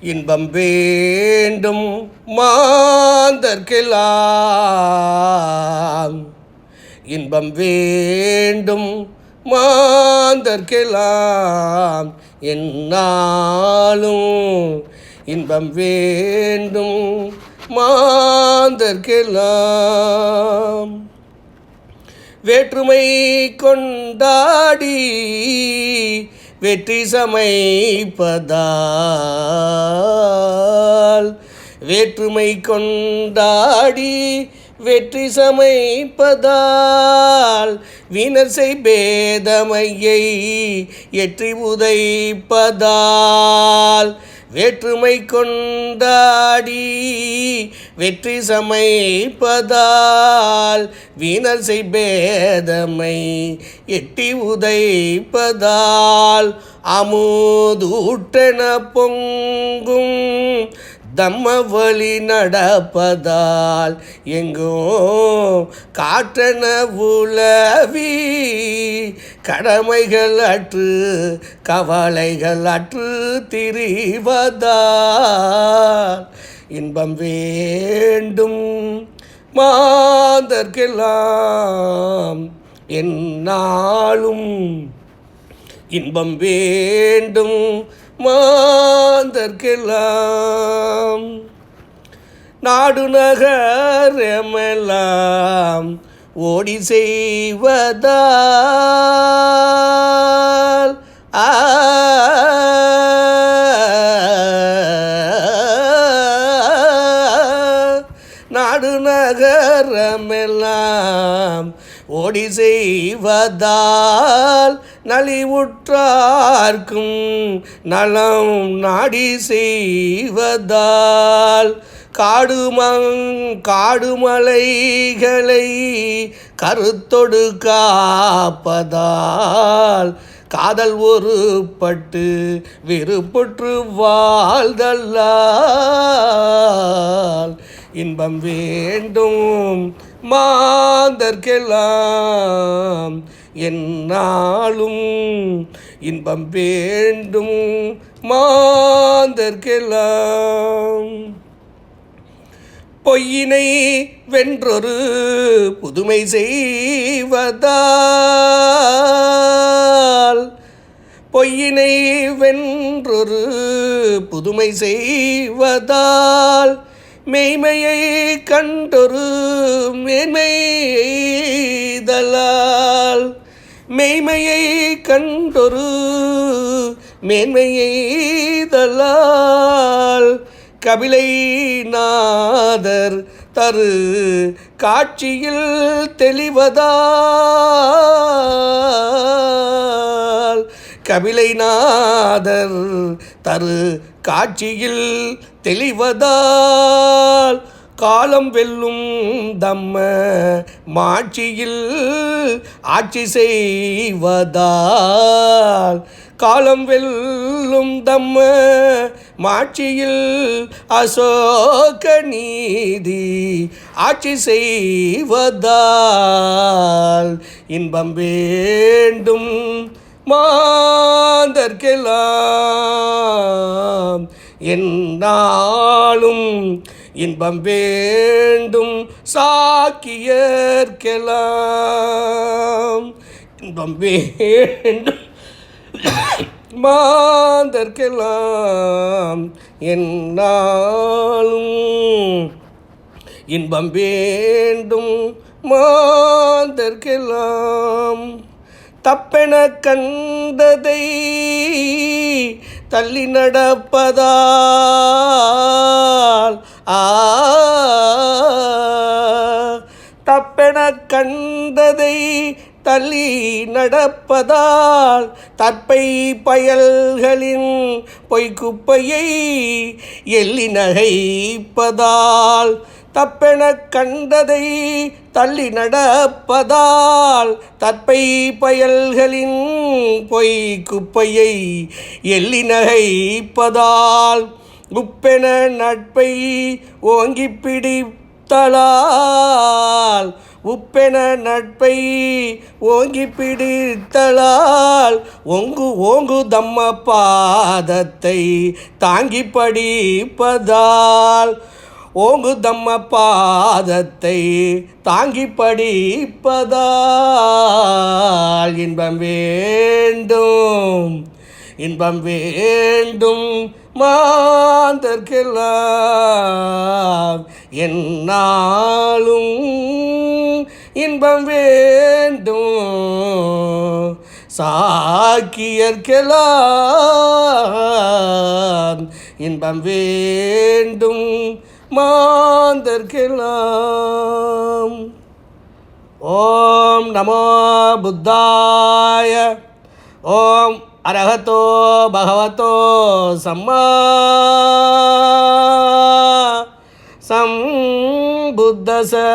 இன்பம் வேண்டும் மாந்தர்கெலாம். இன்பம் வேண்டும் மாந்தர்கெலாம். என்னாலும் இன்பம் வேண்டும் மாந்தர்க்கெல்லாம் வேற்றுமை கொண்டாடி வெற்றி சமைப்பதால். வேற்றுமை கொண்டாடி வெற்றி சமைப்பதால். வினசை பேதமையை எற்றி உதைப்பதால். வேற்றுமை கொண்டாடி வெற்றி சமைப்பதால் வீணர் செய்பேதமை எட்டி உதைப்பதால் அமுதூட்டன பொங்கும் தம்ம வழி நடப்பதால் எங்கோ காற்றன உலவி கடமைகள் அற்று கவலைகள் அற்று திரிவதால் இன்பம் வேண்டும் மாந்தர்க்கெல்லாம் என்னாலும் இன்பம் வேண்டும் மாந்தர்க்கெல்லாம். நாடு நகரமெல்லாம் ஓடி செய்வதால் ஆ நாடு நகரமெல்லாம் ஓடி செய்வதால் நலிவுற்றார்க்கும் நலம் நாடி செய்வதால் காடுமங் காடுமலைகளை கருத்தொடு காப்பதால் காதல் பட்டு விருப்புற்று வாழ்தல்லால் இன்பம் வேண்டும் மாந்தர்க்கெல்லாம் என்னாலும் இன்பம் வேண்டும் மாந்தர்க்கெல்லாம். பொய்யினை வென்றொரு புதுமை செய்வதால் பொய்யினை வென்றொரு புதுமை செய்வதால் மெய்மையை கண்டொரு மேன்மையெய்தலால் மெய்மையை கண்டொரு மேன்மையெய்தலால் கபிலை நாதர் தரு காட்சியில் தெளிவதால் கபிலை நாதர் தரு காட்சியில் தெளிவதால் காலம் வெல்லும் தம்ம மாட்சியில் ஆட்சி செய்வதால் காலம் வெல்லும் தம்ம மாட்சியில் அசோக நீதி ஆட்சி செய்வதால் இன்பம் வேண்டும் மாந்தர்க்கெல்லாம். என்னாலும் இன்பம் வேண்டும் சாக்கியர்க்கெல்லாம். இன்பம் வேண்டும் மாந்தர்க்கெல்லாம் என்னாலும் இன்பம் வேண்டும். மாந்தர்க்கெல்லாம் தப்பென கண்டதை தள்ளி நடப்பதால் ஆ தப்பென கண்டதை தள்ளி நடப்பதால் தற்பை பயல்களின் பொய்க்குப்பையை எள்ளி நகைப்பதால் தப்பென கண்டதை தள்ளி நடப்பதால் தற்பை பயல்களின் பொய் குப்பையை எள்ளி நகைப்பதால் உப்பென நட்பை ஓங்கி பிடித்தலால் உப்பென நட்பை ஓங்கி பிடித்தலால் ஒங்கு ஓங்கு தம்ம பாதத்தை தாங்கி படிப்பதால் ஓங்கு தம்ம பாதத்தை தாங்கி படிப்பதால் இன்பம் வேண்டும் இன்பம் வேண்டும் மாந்தர்க்கெல்லாம் என்னாலும் இன்பம் வேண்டும். சாக்கியர்க்கெல்லாம் இன்பம் வேண்டும். மாந்தர்க்கெல்லாம் ஓம் நமோ புத்தாய. ஓம் அரஹத்தோ பகவதோ சம்மா. Eliezer.